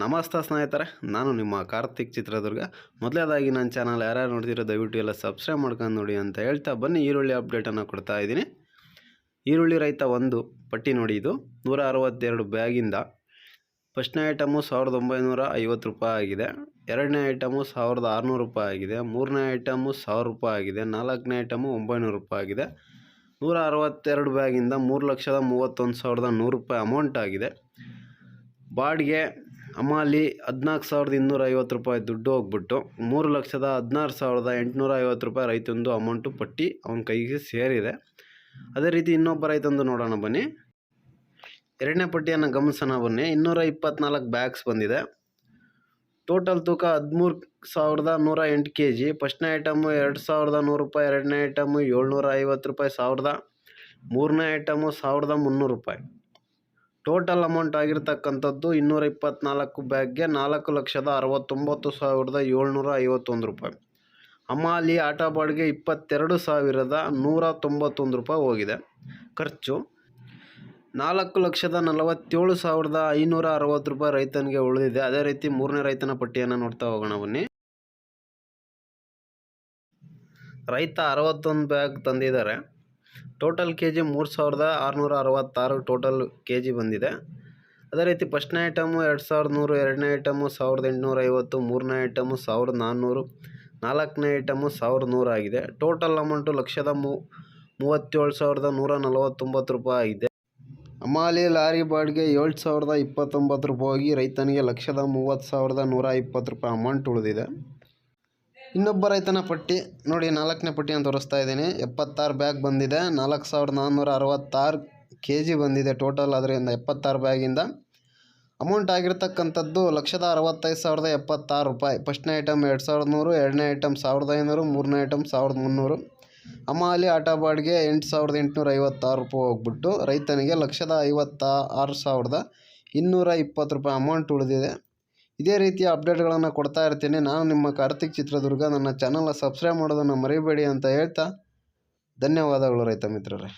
ನಮಸ್ತೆ ಸ್ನೇಹಿತರೆ, ನಾನು ನಿಮ್ಮ ಕಾರ್ತಿಕ್ ಚಿತ್ರದುರ್ಗ. ಮೊದಲೇದಾಗಿ ನನ್ನ ಚಾನಲ್ ಯಾರ್ಯಾರು ನೋಡ್ತಿರೋ ದಯವಿಟ್ಟು ಎಲ್ಲ ಸಬ್ಸ್ಕ್ರೈಬ್ ಮಾಡ್ಕೊಂಡು ನೋಡಿ ಅಂತ ಹೇಳ್ತಾ ಬನ್ನಿ, ಈರುಳ್ಳಿ ಅಪ್ಡೇಟನ್ನು ಕೊಡ್ತಾ ಇದ್ದೀನಿ. ಈರುಳ್ಳಿ ರೈತ ಒಂದು, ಪಟ್ಟಿ ನೋಡಿ ಇದು. ನೂರ ಅರವತ್ತೆರಡು ಬ್ಯಾಗಿಂದ ಫಸ್ಟ್ನೇ ಐಟಮು ಸಾವಿರದ ಒಂಬೈನೂರ ಐವತ್ತು ರೂಪಾಯಿ ಆಗಿದೆ. ಎರಡನೇ ಐಟಮು ಸಾವಿರದ ಆರುನೂರು ರೂಪಾಯಿ ಆಗಿದೆ. ಮೂರನೇ ಐಟಮು ಸಾವಿರ ರೂಪಾಯಿ ಆಗಿದೆ. ನಾಲ್ಕನೇ ಐಟಮು ಒಂಬೈನೂರು ರೂಪಾಯಿ ಆಗಿದೆ. ನೂರ ಅರವತ್ತೆರಡು ಬ್ಯಾಗಿಂದ ಮೂರು ಲಕ್ಷದ ಮೂವತ್ತೊಂದು ಸಾವಿರದ ನೂರು ರೂಪಾಯಿ ಅಮೌಂಟ್ ಆಗಿದೆ. ಬಾಡಿಗೆ ಅಮಾಲಿ ಹದಿನಾಲ್ಕು ಸಾವಿರದ ಇನ್ನೂರ ಐವತ್ತು ರೂಪಾಯಿ ದುಡ್ಡು ಹೋಗ್ಬಿಟ್ಟು ಮೂರು ಲಕ್ಷದ ಹದಿನಾರು ಸಾವಿರದ ಎಂಟುನೂರ ಐವತ್ತು ರೂಪಾಯಿ ರೈತಂದು ಅಮೌಂಟು ಪಟ್ಟಿ ಅವನ ಕೈಗೆ ಸೇರಿದೆ. ಅದೇ ರೀತಿ ಇನ್ನೊಬ್ಬ ರೈತಂದು ನೋಡೋಣ ಬನ್ನಿ. ಎರಡನೇ ಪಟ್ಟಿಯನ್ನು ಗಮನಿಸೋಣ ಬನ್ನಿ. ಇನ್ನೂರ ಇಪ್ಪತ್ನಾಲ್ಕು ಬ್ಯಾಗ್ಸ್ ಬಂದಿದೆ. ಟೋಟಲ್ ತೂಕ ಹದಿಮೂರು ಸಾವಿರದ ನೂರ ಎಂಟು ಕೆ ಜಿ ಫಸ್ಟ್ನೇ ಐಟಮು ಎರಡು ಸಾವಿರದ ನೂರು ರೂಪಾಯಿ, ಎರಡನೇ ಐಟಮು ಏಳ್ನೂರ ಐವತ್ತು ರೂಪಾಯಿ, ಸಾವಿರದ ಮೂರನೇ ಐಟಮು ಸಾವಿರದ ಮುನ್ನೂರು ರೂಪಾಯಿ. ಟೋಟಲ್ ಅಮೌಂಟ್ ಆಗಿರ್ತಕ್ಕಂಥದ್ದು ಇನ್ನೂರ ಇಪ್ಪತ್ತ್ನಾಲ್ಕು ಬ್ಯಾಗ್ಗೆ ನಾಲ್ಕು ಲಕ್ಷದ ಅರವತ್ತೊಂಬತ್ತು ಸಾವಿರದ ಏಳ್ನೂರ ಐವತ್ತೊಂದು ರೂಪಾಯಿ. ಅಮಾಲಿ ಆಟೋ ಬಾಡಿಗೆ ಇಪ್ಪತ್ತೆರಡು ಸಾವಿರದ ನೂರ ತೊಂಬತ್ತೊಂದು ರೂಪಾಯಿ ಹೋಗಿದೆ. ಖರ್ಚು ನಾಲ್ಕು ಲಕ್ಷದ ನಲವತ್ತೇಳು ಸಾವಿರದ ಐನೂರ ಅರವತ್ತು ರೂಪಾಯಿ ರೈತನಿಗೆ ಉಳಿದಿದೆ. ಅದೇ ರೀತಿ ಮೂರನೇ ರೈತನ ಪಟ್ಟಿಯನ್ನು ನೋಡ್ತಾ ಹೋಗೋಣ ಬನ್ನಿ. ರೈತ ಅರವತ್ತೊಂದು ಬ್ಯಾಗ್ ತಂದಿದ್ದಾರೆ. ಟೋಟಲ್ ಕೆ ಜಿ ಮೂರು ಸಾವಿರದ ಆರುನೂರ ಅರವತ್ತಾರು ಟೋಟಲ್ ಕೆ ಜಿ ಬಂದಿದೆ. ಅದೇ ರೀತಿ ಫಸ್ಟ್ನೇ ಐಟಮು ಎರಡು ಸಾವಿರದ ನೂರು, ಎರಡನೇ ಐಟಮು ಸಾವಿರದ ಎಂಟುನೂರ ಐವತ್ತು ಮೂರನೇ ಐಟಮು ಸಾವಿರದ ನಾನ್ನೂರು, ನಾಲ್ಕನೇ ಐಟಮು ಸಾವಿರದ ನೂರು ಆಗಿದೆ. ಟೋಟಲ್ ಅಮೌಂಟು ಲಕ್ಷದ ಮೂ, ಮೂವತ್ತೇಳು ಸಾವಿರದ ನೂರ ನಲವತ್ತೊಂಬತ್ತು ರೂಪಾಯಿ ಆಗಿದೆ. ಅಮಾಲಿ ಲಾರಿ ಬಾಡಿಗೆ ಏಳು ಸಾವಿರದ ಇಪ್ಪತ್ತೊಂಬತ್ತು ರೂಪಾಯಿ ಹೋಗಿ ರೈತನಿಗೆ ಲಕ್ಷದ ಮೂವತ್ತು ಸಾವಿರದ ನೂರ ಇಪ್ಪತ್ತು ರೂಪಾಯಿ ಅಮೌಂಟ್ ಉಳಿದಿದೆ. ಇನ್ನೊಬ್ಬ ರೈತನ ಪಟ್ಟಿ. ನೋಡಿ, ನಾಲ್ಕನೇ ಪಟ್ಟಿಯನ್ನು ತೋರಿಸ್ತಾ ಇದ್ದೀನಿ. ಎಪ್ಪತ್ತಾರು ಬ್ಯಾಗ್ ಬಂದಿದೆ. ನಾಲ್ಕು ಸಾವಿರದ ನಾನ್ನೂರ ಅರವತ್ತಾರು ಕೆ ಜಿ ಬಂದಿದೆ ಟೋಟಲ್. ಅದರಿಂದ ಎಪ್ಪತ್ತಾರು ಬ್ಯಾಗಿಂದ. ಅಮೌಂಟ್ ಆಗಿರ್ತಕ್ಕಂಥದ್ದು ಲಕ್ಷದ ಅರವತ್ತೈದು ಸಾವಿರದ ಎಪ್ಪತ್ತಾರು ರೂಪಾಯಿ. ಫಸ್ಟ್ನೇ ಐಟಮ್ ಎರಡು ಸಾವಿರದ ನೂರು, ಎರಡನೇ ಐಟಮ್ ಸಾವಿರದ ಐನೂರು, ಮೂರನೇ ಐಟಮ್ ಸಾವಿರದ ಮುನ್ನೂರು. ಅಮಾಲಿ ಆಟೋ ಬಾಡಿಗೆ ಎಂಟು ಸಾವಿರದ ಎಂಟುನೂರ ಐವತ್ತಾರು ರೂಪಾಯಿ ಹೋಗ್ಬಿಟ್ಟು ರೈತನಿಗೆ ಲಕ್ಷದ ಐವತ್ತ ಆರು ಸಾವಿರದ ಇನ್ನೂರ ಇಪ್ಪತ್ತು ರೂಪಾಯಿ ಅಮೌಂಟ್ ಉಳಿದಿದೆ. ಇದೇ ರೀತಿಯ ಅಪ್ಡೇಟ್ಗಳನ್ನು ಕೊಡ್ತಾ ಇರ್ತೀನಿ. ನಾನು ನಿಮ್ಮ ಕಾರ್ತಿಕ್ ಚಿತ್ರದುರ್ಗ. ನನ್ನ ಚಾನಲ್ನ ಸಬ್ಸ್ಕ್ರೈಬ್ ಮಾಡೋದನ್ನು ಮರಿಬೇಡಿ ಅಂತ ಹೇಳ್ತಾ ಧನ್ಯವಾದಗಳು ರೈತ ಮಿತ್ರರೇ.